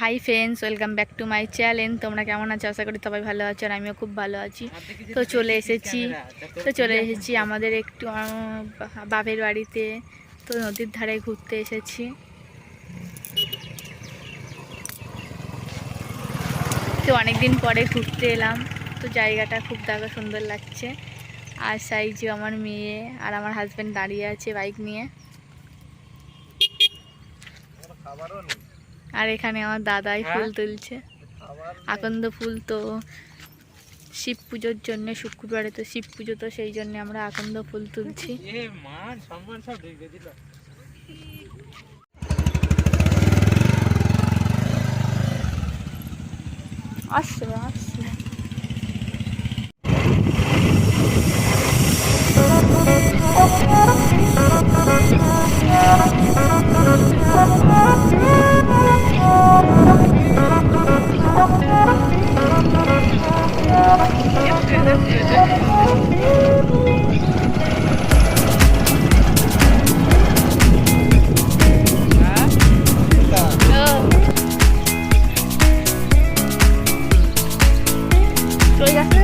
Hi friends welcome back to my channel তোমরা কেমন আছো? আশা করি সবাই ভালো আছো আর আমিও খুব ভালো আছি। তো চলে এসেছি। তো চলে এসেছি আমাদের একটু বাপের বাড়িতে। তো নদীর ধারে ঘুরতে এসেছি। তো অনেকদিন পরে ঘুরতে এলাম। তো জায়গাটা খুব দেখা সুন্দর লাগছে। আর সাইজে আমার মেয়ে আর আমার হাজব্যান্ড দাঁড়িয়ে আছে বাইক নিয়ে। আর এখানে আমার দাদাই ফুল তুলছে। আকন্দ ফুল তো শিব পুজোর জন্য শুক্রবারে তো শিব পুজো তো সেই জন্য আমরা আকন্দ ফুল তুলছি। আসছে আসছে। চলে যাচ্ছে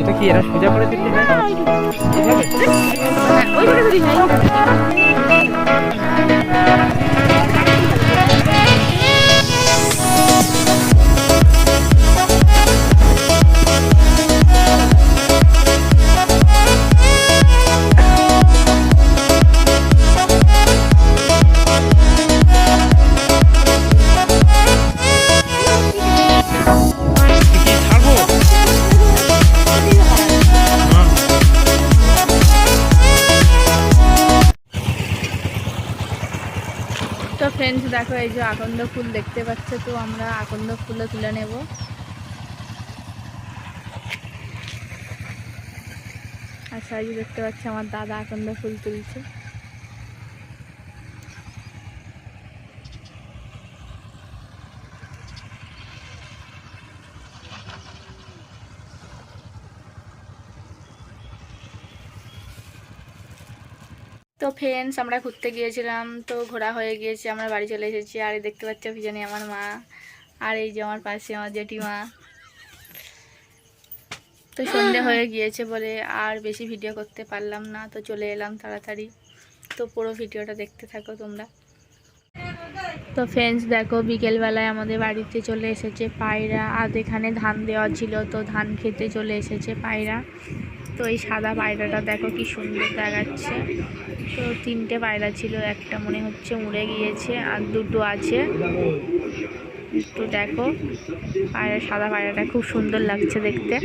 এটা কি এরা সোজা করে দিচ্ছে ফ্রেন্ডস দেখো, এই যে আকন্দ ফুল দেখতে পাচ্ছ তো, আমরা আকন্দ ফুলও তুলে নেব। আচ্ছা এই যে দেখতে পাচ্ছি, আমার দাদা আকন্দ ফুল তুলছে। তো ফ্রেন্ডস আমরা ঘুরতে গিয়েছিলাম, তো ঘোরা হয়ে গিয়েছে, আমরা বাড়ি চলে এসেছি। আর দেখতে পাচ্ছ পিছনে আমার মা, আর এই যে আমার পাশে আমার জেঠিমা। তো সন্ধে হয়ে গিয়েছে বলে আর বেশি ভিডিও করতে পারলাম না, তো চলে এলাম তাড়াতাড়ি। তো পুরো ভিডিওটা দেখতে থাকো তোমরা। তো ফ্রেন্ডস দেখো বিকেলবেলায় আমাদের বাড়িতে চলে এসেছে পায়রা। আর এখানে ধান দেওয়া ছিল, তো ধান খেতে চলে এসেছে পায়রা। তো এই সাদা পায়রাটা দেখো কি সুন্দর দেখাচ্ছে। তো তিনটে পায়রা ছিল, একটা মনে হচ্ছে উড়ে গিয়েছে আর দুটো আছে। তো দেখো, পায়রা, সাদা পায়রাটা খুব সুন্দর লাগছে দেখতে।